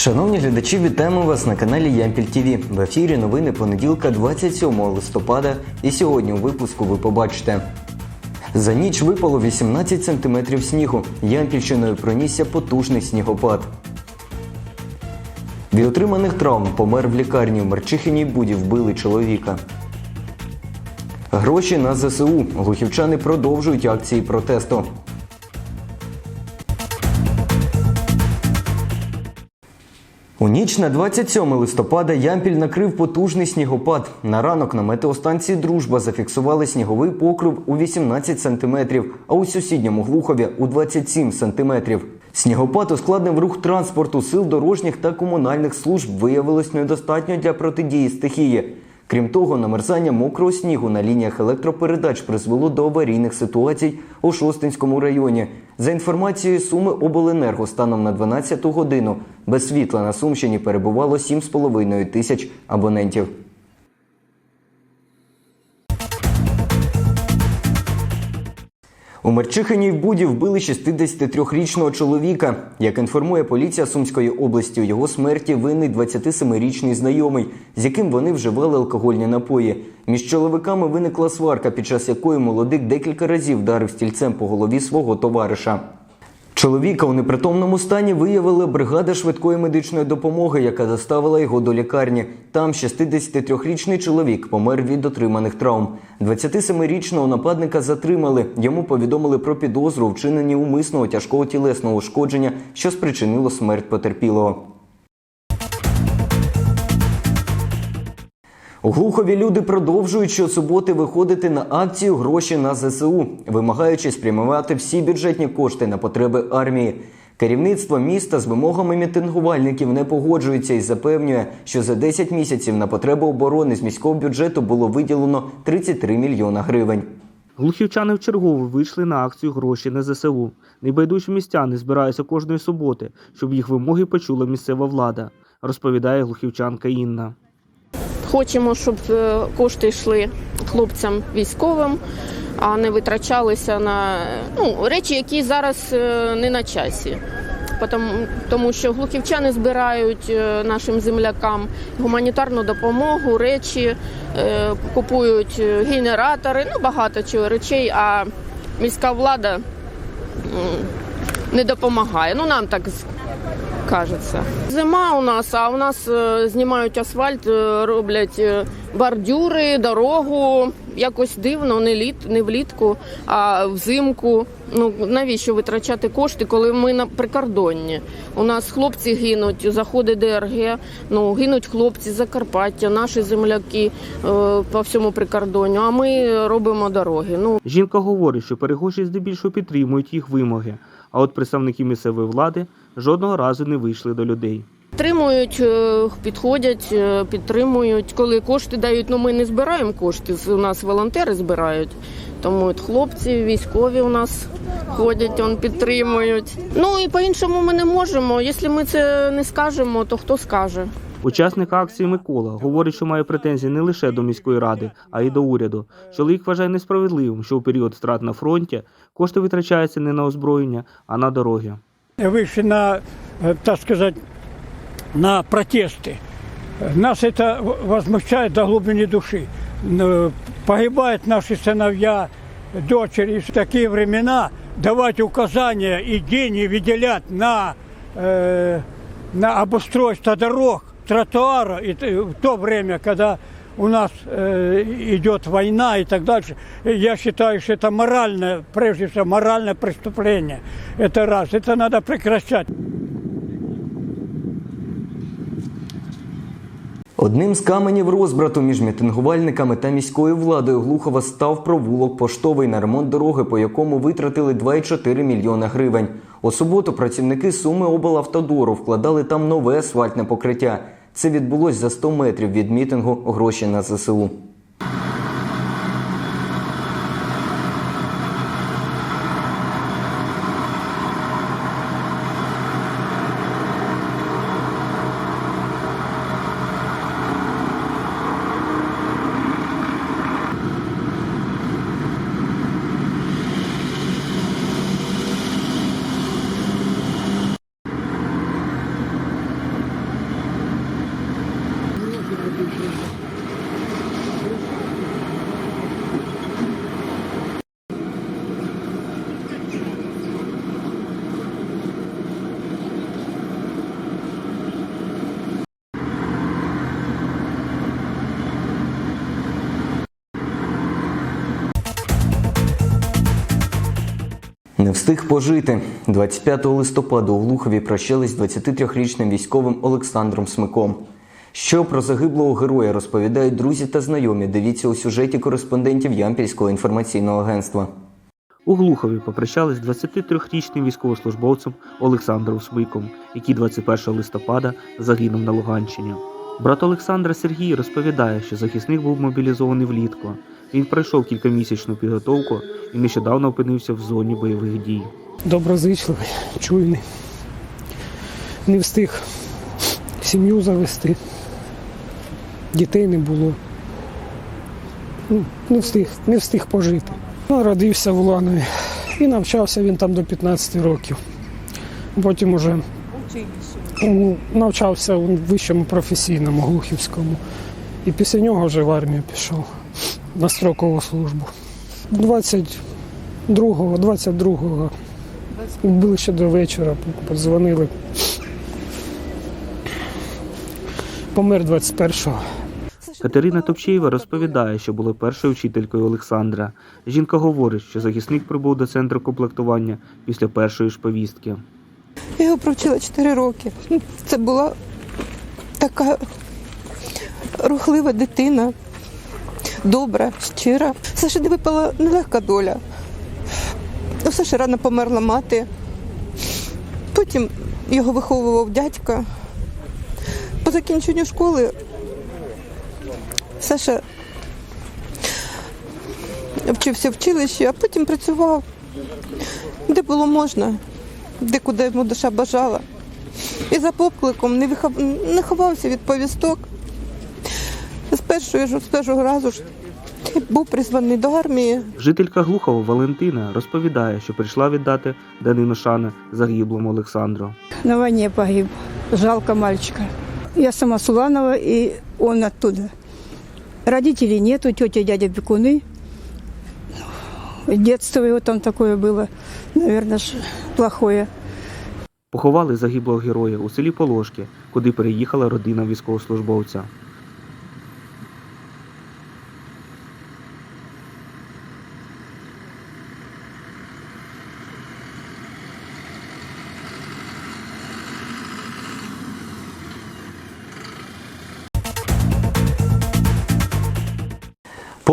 Шановні глядачі, вітаємо вас на каналі Ямпіль ТВ. В ефірі новини понеділка 27 листопада. І сьогодні у випуску ви побачите. За ніч випало 18 сантиметрів снігу. Ямпільщиною пронісся потужний снігопад. Від отриманих травм помер в лікарні. В Марчихиній буді вбили чоловіка. Гроші на ЗСУ. Глухівчани продовжують акції протесту. У ніч на 27 листопада Ямпіль накрив потужний снігопад. На ранок на метеостанції Дружба зафіксували сніговий покрив у 18 сантиметрів, а у сусідньому Глухові у 27 сантиметрів. Снігопад ускладнив рух транспорту, сил дорожніх та комунальних служб виявилось недостатньо для протидії стихії. Крім того, намерзання мокрого снігу на лініях електропередач призвело до аварійних ситуацій у Шостинському районі. За інформацією Суми Обленерго, станом на 12 годину без світла на Сумщині перебувало 7,5 тисяч абонентів. У Мерчихині в Буді вбили 63-річного чоловіка. Як інформує поліція Сумської області, у його смерті винний 27-річний знайомий, з яким вони вживали алкогольні напої. Між чоловіками виникла сварка, під час якої молодик декілька разів вдарив стільцем по голові свого товариша. Чоловіка у непритомному стані виявила бригада швидкої медичної допомоги, яка доставила його до лікарні. Там 63-річний чоловік помер від отриманих травм. 27-річного нападника затримали. Йому повідомили про підозру вчинені умисного тяжкого тілесного ушкодження, що спричинило смерть потерпілого. Глухові люди продовжують щосуботи виходити на акцію гроші на ЗСУ, вимагаючи спрямувати всі бюджетні кошти на потреби армії. Керівництво міста з вимогами мітингувальників не погоджується і запевнює, що за 10 місяців на потреби оборони з міського бюджету було виділено 33 мільйона гривень. Глухівчани вчергово вийшли на акцію гроші на ЗСУ. Небайдужі містяни збираються кожної суботи, щоб їх вимоги почула місцева влада, розповідає глухівчанка Інна. Хочемо, щоб е, кошти йшли хлопцям військовим, а не витрачалися на ну, речі, які зараз е, не на часі. Тому, що глухівчани збирають е, нашим землякам гуманітарну допомогу, речі, купують генератори, ну багато чого речей, а міська влада не допомагає. Ну нам так кажеться. Зима у нас, а у нас е, знімають асфальт, е, роблять е, бордюри, дорогу. Якось дивно, не літ, не влітку, а взимку. Ну навіщо витрачати кошти, коли ми на прикордонні? У нас хлопці гинуть, заходить ДРГ, ну гинуть хлопці з Закарпаття, наші земляки е, по всьому прикордонню. А ми робимо дороги. Ну Жінка говорить, що перегоші здебільшого підтримують їх вимоги, а от представники місцевої влади жодного разу не вийшли до людей. Підтримують, е, підходять, е, підтримують. Коли кошти дають, ну ми не збираємо кошти. У нас волонтери збирають. Тому от хлопці, військові у нас ходять, он підтримують. Ну і по-іншому ми не можемо. Якщо ми це не скажемо, то хто скаже? Учасник акції Микола говорить, що має претензії не лише до міської ради, а й до уряду. Чоловік вважає несправедливим, що у період втрат на фронті кошти витрачаються не на озброєння, а на дороги. вышли на, э, так сказать, на протесты. Нас это в- возмущает до глубины души. Н- Погибают наши сыновья, дочери. В такие времена давать указания и деньги выделять на, э, на обустройство дорог, тротуара, и т- в то время, когда у нас э, идет война и так дальше, я считаю, что это моральное, прежде всего, моральное преступление. Это раз. Это надо прекращать. Одним з каменів розбрату між мітингувальниками та міською владою Глухова став провулок поштовий на ремонт дороги, по якому витратили 2,4 мільйона гривень. У суботу працівники Суми облавтодору вкладали там нове асфальтне покриття. Це відбулось за 100 метрів від мітингу гроші на ЗСУ. Не встиг пожити. 25 листопада у Глухові прощались 23-річним військовим Олександром Смиком. Що про загиблого героя розповідають друзі та знайомі, дивіться у сюжеті кореспондентів Ямпільського інформаційного агентства. У Глухові попрощались 23-річним військовослужбовцем Олександром Смиком, який 21 листопада загинув на Луганщині. Брат Олександра Сергій розповідає, що захисник був мобілізований влітку. Він пройшов кількамісячну підготовку і нещодавно опинився в зоні бойових дій. доброзичливий, чуйний. Не встиг сім'ю завести, дітей не було. Ну, Не встиг, не встиг пожити. Народився в Уланові і навчався він там до 15 років. Потім уже навчався у вищому професійному Глухівському. І після нього вже в армію пішов на строкову службу. 22-го, 22-го ближче до вечора подзвонили. Помер 21-го. Катерина Топчєєва розповідає, що була першою вчителькою Олександра. Жінка говорить, що захисник прибув до центру комплектування після першої ж повістки. Я його провчила 4 роки. Це була така рухлива дитина, добра, щира. Саші не випала нелегка доля. У Саші рано померла мати. Потім його виховував дядька. По закінченню школи Саша вчився в училищі, а потім працював де було можна, де куди йому душа бажала. І за покликом не, ховався від повісток. Першого, ж- з першого разу ж був призваний до армії. Жителька Глухова Валентина розповідає, що прийшла віддати данину шани загиблому Олександру. на войне погиб. Жалко мальчика. Я сама с Уланова, и он оттуда. Родителей нету, тетя дядя Бекуны. Детство его там такое было, наверное, плохое. Поховали загиблого героя у селі Положки, куди переїхала родина військовослужбовця.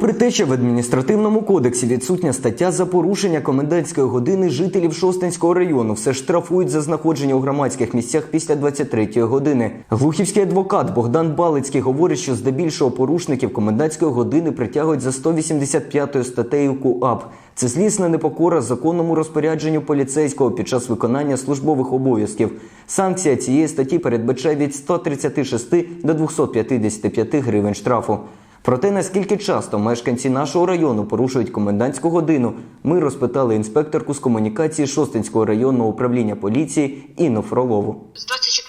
Попри те, що в адміністративному кодексі відсутня стаття за порушення комендантської години жителів Шостинського району все штрафують за знаходження у громадських місцях після 23-ї години. Глухівський адвокат Богдан Балицький говорить, що здебільшого порушників комендантської години притягують за 185 статтею КУАП. Це злісна непокора законному розпорядженню поліцейського під час виконання службових обов'язків. Санкція цієї статті передбачає від 136 до 255 гривень штрафу. Про те, наскільки часто мешканці нашого району порушують комендантську годину, ми розпитали інспекторку з комунікації Шостинського районного управління поліції Інну Фролову. з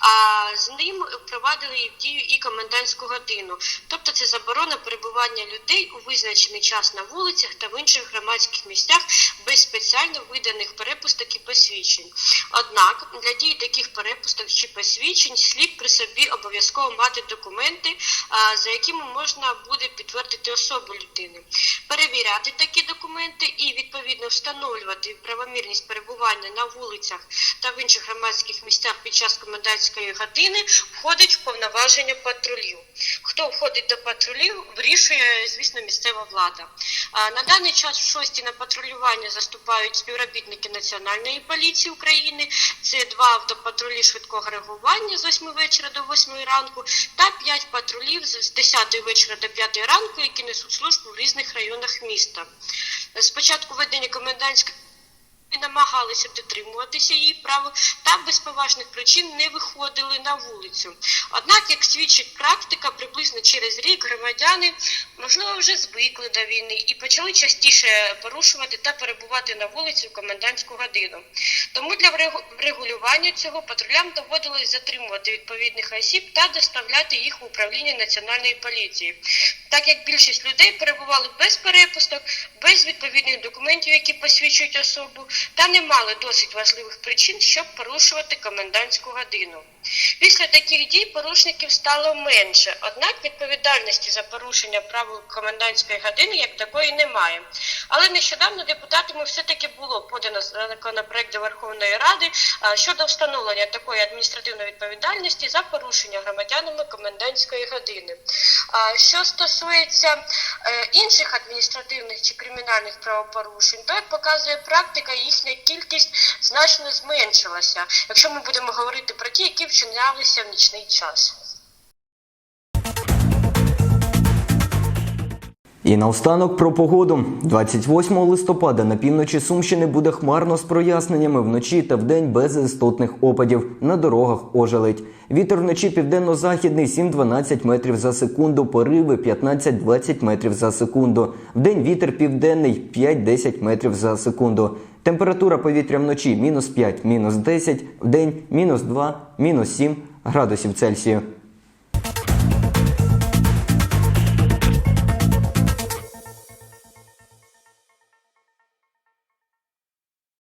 а з ним впровадили в дію і комендантську годину. Тобто це заборона перебування людей у визначений час на вулицях та в інших громадських місцях без спеціально виданих перепусток і посвідчень. Однак для дії таких перепусток чи посвідчень слід при собі обов'язково мати документи, за якими можна буде підтвердити особу людини, перевіряти такі документи і відповідно встановлювати правомірність перебування на вулицях та в інших громадських місцях під час комендантської години входить в повноваження патрулів. Хто входить до патрулів, вирішує, звісно, місцева влада. На даний час в шості на патрулювання заступають співробітники Національної поліції України. Це два автопатрулі швидкого реагування з 8 вечора до 8 ранку та 5 патрулів з з 10 вечора до 5 ранку, які несуть службу в різних районах міста. З початку введення комендантської і намагалися дотримуватися її правил та без поважних причин не виходили на вулицю. Однак, як свідчить практика, приблизно через рік громадяни можливо вже звикли до війни і почали частіше порушувати та перебувати на вулиці в комендантську годину. Тому для врегу- врегулювання цього патрулям доводилось затримувати відповідних осіб та доставляти їх в управління національної поліції, так як більшість людей перебували без перепусток, без відповідних документів, які посвідчують особу, та не мали досить важливих причин, щоб порушувати комендантську годину. Після таких дій порушників стало менше, однак відповідальності за порушення правил комендантської години як такої немає. Але нещодавно депутатами все-таки було подано законопроект до Верховної Ради щодо встановлення такої адміністративної відповідальності за порушення громадянами комендантської години. Що стосується е, інших адміністративних чи кримінальних правопорушень, то як показує практика, їхня кількість значно зменшилася, якщо ми будемо говорити про ті, які вчинялися в нічний час. І наостанок про погоду. 28 листопада на півночі Сумщини буде хмарно з проясненнями вночі та вдень без істотних опадів. На дорогах ожеледь. Вітер вночі південно-західний 7-12 метрів за секунду, пориви 15-20 метрів за секунду. Вдень вітер південний 5-10 метрів за секунду. Температура повітря вночі мінус 5, мінус 10, вдень мінус 2, мінус 7 градусів Цельсію.